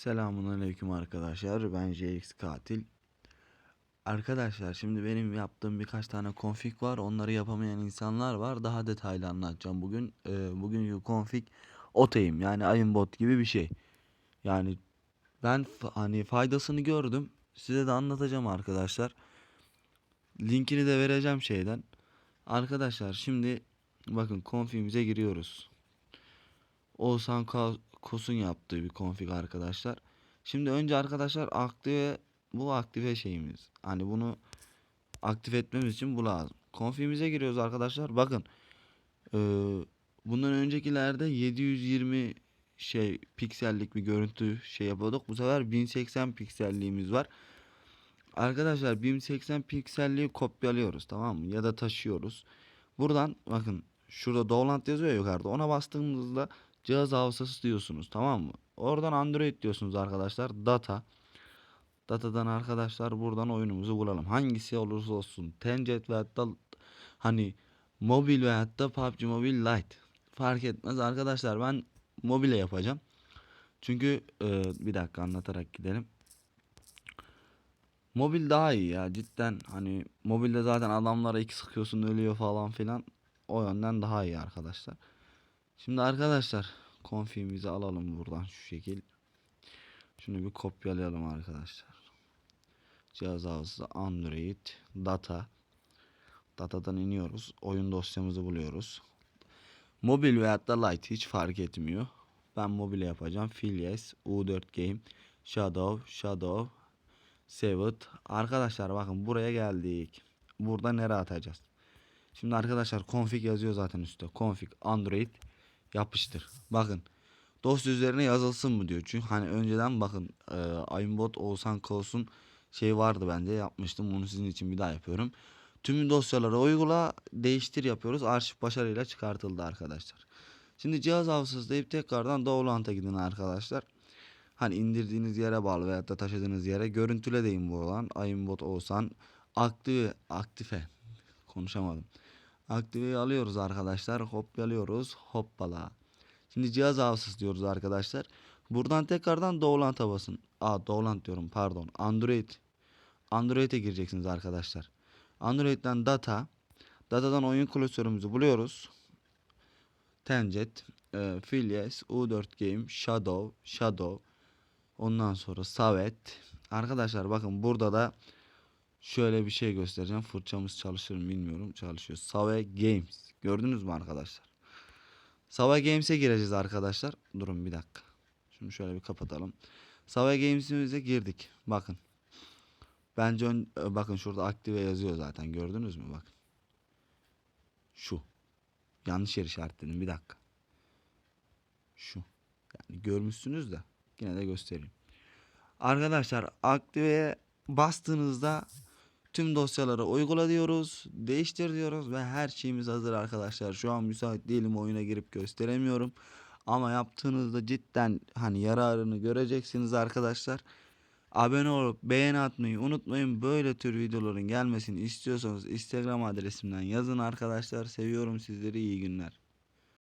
Selamun aleyküm arkadaşlar. Ben JX Katil. Arkadaşlar şimdi benim yaptığım birkaç tane config var. Onları yapamayan insanlar var. Daha detaylı anlatacağım bugün. Ee, bugün config otayım. Yani aimbot gibi bir şey. Yani ben hani faydasını gördüm. Size de anlatacağım arkadaşlar. Linkini de vereceğim şeyden. Arkadaşlar şimdi bakın config'imize giriyoruz. Oğuzhan Kos'un yaptığı bir config arkadaşlar. Şimdi önce arkadaşlar aktive bu aktive şeyimiz. Hani bunu aktif etmemiz için bu lazım. Config'imize giriyoruz arkadaşlar. Bakın eee, bundan öncekilerde 720 şey piksellik bir görüntü şey yapıyorduk. Bu sefer 1080 pikselliğimiz var. Arkadaşlar 1080 pikselliği kopyalıyoruz tamam mı? Ya da taşıyoruz. Buradan bakın şurada Download yazıyor ya yukarıda. Ona bastığımızda cihaz hafızası diyorsunuz tamam mı? Oradan Android diyorsunuz arkadaşlar. Data. Datadan arkadaşlar buradan oyunumuzu bulalım. Hangisi olursa olsun. Tencent ve hatta hani mobil ve hatta PUBG Mobile Lite. Fark etmez arkadaşlar ben mobile yapacağım. Çünkü e, bir dakika anlatarak gidelim. Mobil daha iyi ya cidden hani mobilde zaten adamlara iki sıkıyorsun ölüyor falan filan. O yönden daha iyi arkadaşlar. Şimdi arkadaşlar config'imizi alalım buradan şu şekil. Şunu bir kopyalayalım arkadaşlar. Cihaz hafızası Android data. Datadan iniyoruz. Oyun dosyamızı buluyoruz. Mobil veyahut da light hiç fark etmiyor. Ben mobile yapacağım. Filias, U4 Game, Shadow, Shadow, Sevet. Arkadaşlar bakın buraya geldik. Burada nereye atacağız? Şimdi arkadaşlar config yazıyor zaten üstte. Config Android yapıştır. Bakın dosya üzerine yazılsın mı diyor. Çünkü hani önceden bakın e, aimbot Oğuzhan Kaos'un şey vardı bende yapmıştım. Onu sizin için bir daha yapıyorum. Tüm dosyaları uygula değiştir yapıyoruz. Arşiv başarıyla çıkartıldı arkadaşlar. Şimdi cihaz hafızası deyip tekrardan Download'a gidin arkadaşlar. Hani indirdiğiniz yere bağlı veyahut da taşıdığınız yere görüntüle deyin bu olan. Aimbot Oğuzhan aktive aktife konuşamadım. Aktiveyi alıyoruz arkadaşlar. Kopyalıyoruz. Hoppala. Şimdi cihaz hafızası diyoruz arkadaşlar. Buradan tekrardan Download'a basın. Aa Download diyorum pardon. Android. Android'e gireceksiniz arkadaşlar. Android'den data. Datadan oyun klasörümüzü buluyoruz. Tencent, e, Filias, U4 Game, Shadow, Shadow. Ondan sonra Savet. Arkadaşlar bakın burada da şöyle bir şey göstereceğim. Fırçamız çalışır mı bilmiyorum. Çalışıyor. Save Games. Gördünüz mü arkadaşlar? Save Games'e gireceğiz arkadaşlar. Durun bir dakika. Şunu şöyle bir kapatalım. Save Games'imize girdik. Bakın. Bence ön, e, bakın şurada aktive yazıyor zaten. Gördünüz mü? Bakın. Şu. Yanlış yer işaretledim. Bir dakika. Şu. Yani görmüşsünüz de. Yine de göstereyim. Arkadaşlar aktiveye bastığınızda tüm dosyaları uygula diyoruz. Değiştir diyoruz ve her şeyimiz hazır arkadaşlar. Şu an müsait değilim oyuna girip gösteremiyorum. Ama yaptığınızda cidden hani yararını göreceksiniz arkadaşlar. Abone olup beğeni atmayı unutmayın. Böyle tür videoların gelmesini istiyorsanız Instagram adresimden yazın arkadaşlar. Seviyorum sizleri. iyi günler.